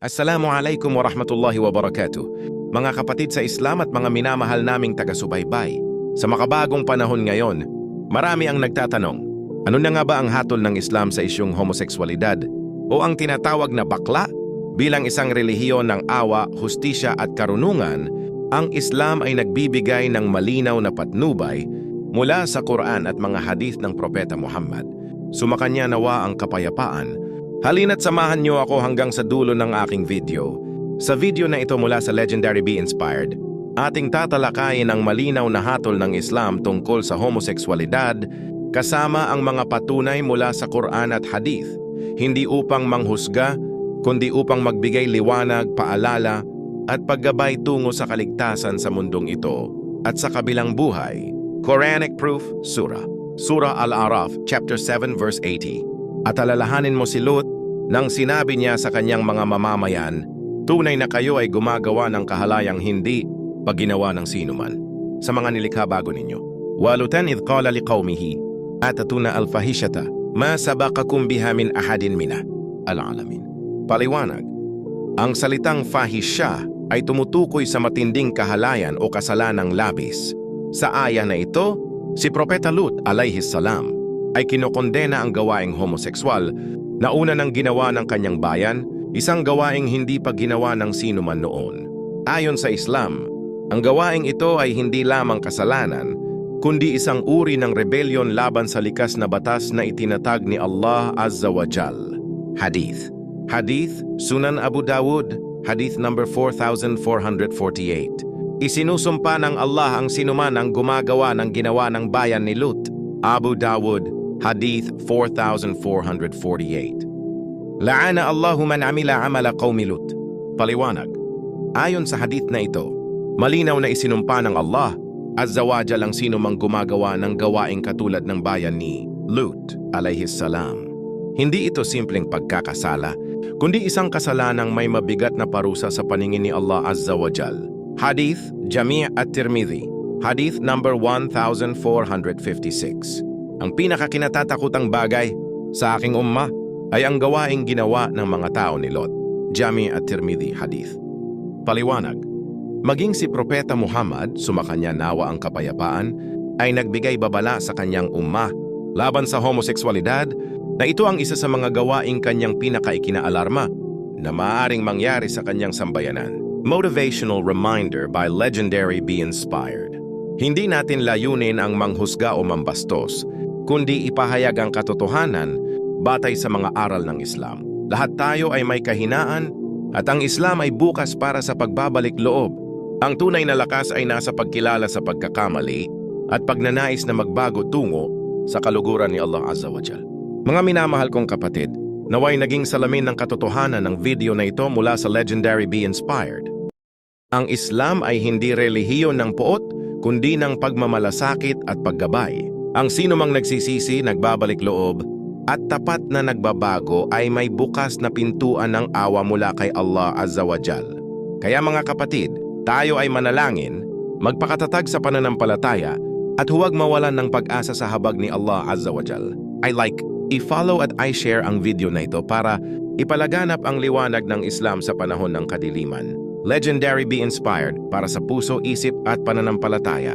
Assalamualaikum warahmatullahi wabarakatuh. Mga kapatid sa Islam at mga minamahal naming taga-subaybay. Sa makabagong panahon ngayon, marami ang nagtatanong, ano na nga ba ang hatol ng Islam sa isyong homoseksualidad o ang tinatawag na bakla? Bilang isang relihiyon ng awa, hustisya at karunungan, ang Islam ay nagbibigay ng malinaw na patnubay mula sa Quran at mga hadith ng Propeta Muhammad. Sumakanya nawa ang kapayapaan Halina't samahan niyo ako hanggang sa dulo ng aking video. Sa video na ito mula sa Legendary Be Inspired, ating tatalakayin ang malinaw na hatol ng Islam tungkol sa homoseksualidad kasama ang mga patunay mula sa Quran at Hadith, hindi upang manghusga, kundi upang magbigay liwanag, paalala, at paggabay tungo sa kaligtasan sa mundong ito at sa kabilang buhay. Quranic Proof, Surah. Surah Al-Araf, Chapter 7, Verse 80. At alalahanin mo si Lut nang sinabi niya sa kanyang mga mamamayan, tunay na kayo ay gumagawa ng kahalayang hindi pag ginawa ng sinuman sa mga nilikha bago ninyo. Walutan idh qala liqawmihi, atatuna alfahishata, ma sabaqakum biha min ahadin mina, alalamin. Paliwanag, ang salitang fahisha ay tumutukoy sa matinding kahalayan o kasalanang labis. Sa aya na ito, si Propeta Lut alayhis salam ay kinokondena ang gawaing homosekswal na una nang ginawa ng kanyang bayan, isang gawaing hindi pa ginawa ng sino man noon. Ayon sa Islam, ang gawaing ito ay hindi lamang kasalanan, kundi isang uri ng rebellion laban sa likas na batas na itinatag ni Allah Azza wa Jal. Hadith Hadith, Sunan Abu Dawud, Hadith number 4448. Isinusumpa ng Allah ang sinuman ang gumagawa ng ginawa ng bayan ni Lut. Abu Dawud, Hadith 4448. La'ana Allahu man amila amala qawmi Lut. Paliwanag. Ayon sa hadith na ito, malinaw na isinumpa ng Allah Azza wa Jal ang sino mang gumagawa ng gawaing katulad ng bayan ni Lut alayhis salam. Hindi ito simpleng pagkakasala, kundi isang kasalanang may mabigat na parusa sa paningin ni Allah Azza wa Jal. Hadith Jami' at-Tirmidhi, Hadith number 1456. Ang pinakakinatatakutang bagay sa aking umma ay ang gawaing ginawa ng mga tao ni Lot. Jami at Tirmidhi Hadith. Paliwanag, maging si Propeta Muhammad, sumakanya nawa ang kapayapaan, ay nagbigay babala sa kanyang umma laban sa homoseksualidad na ito ang isa sa mga gawaing kanyang pinakaikinaalarma na maaaring mangyari sa kanyang sambayanan. Motivational Reminder by Legendary Be Inspired. Hindi natin layunin ang manghusga o mambastos, kundi ipahayag ang katotohanan batay sa mga aral ng Islam. Lahat tayo ay may kahinaan at ang Islam ay bukas para sa pagbabalik loob. Ang tunay na lakas ay nasa pagkilala sa pagkakamali at pagnanais na magbago tungo sa kaluguran ni Allah Azza wa Jal. Mga minamahal kong kapatid, naway naging salamin ng katotohanan ng video na ito mula sa Legendary Be Inspired. Ang Islam ay hindi relihiyon ng poot, kundi ng pagmamalasakit at paggabay. Ang sino mang nagsisisi, nagbabalik loob, at tapat na nagbabago ay may bukas na pintuan ng awa mula kay Allah Azza wa Jal. Kaya mga kapatid, tayo ay manalangin, magpakatatag sa pananampalataya, at huwag mawalan ng pag-asa sa habag ni Allah Azza wa Jal. I like, i-follow at i-share ang video na ito para ipalaganap ang liwanag ng Islam sa panahon ng kadiliman. Legendary be inspired para sa puso, isip at pananampalataya.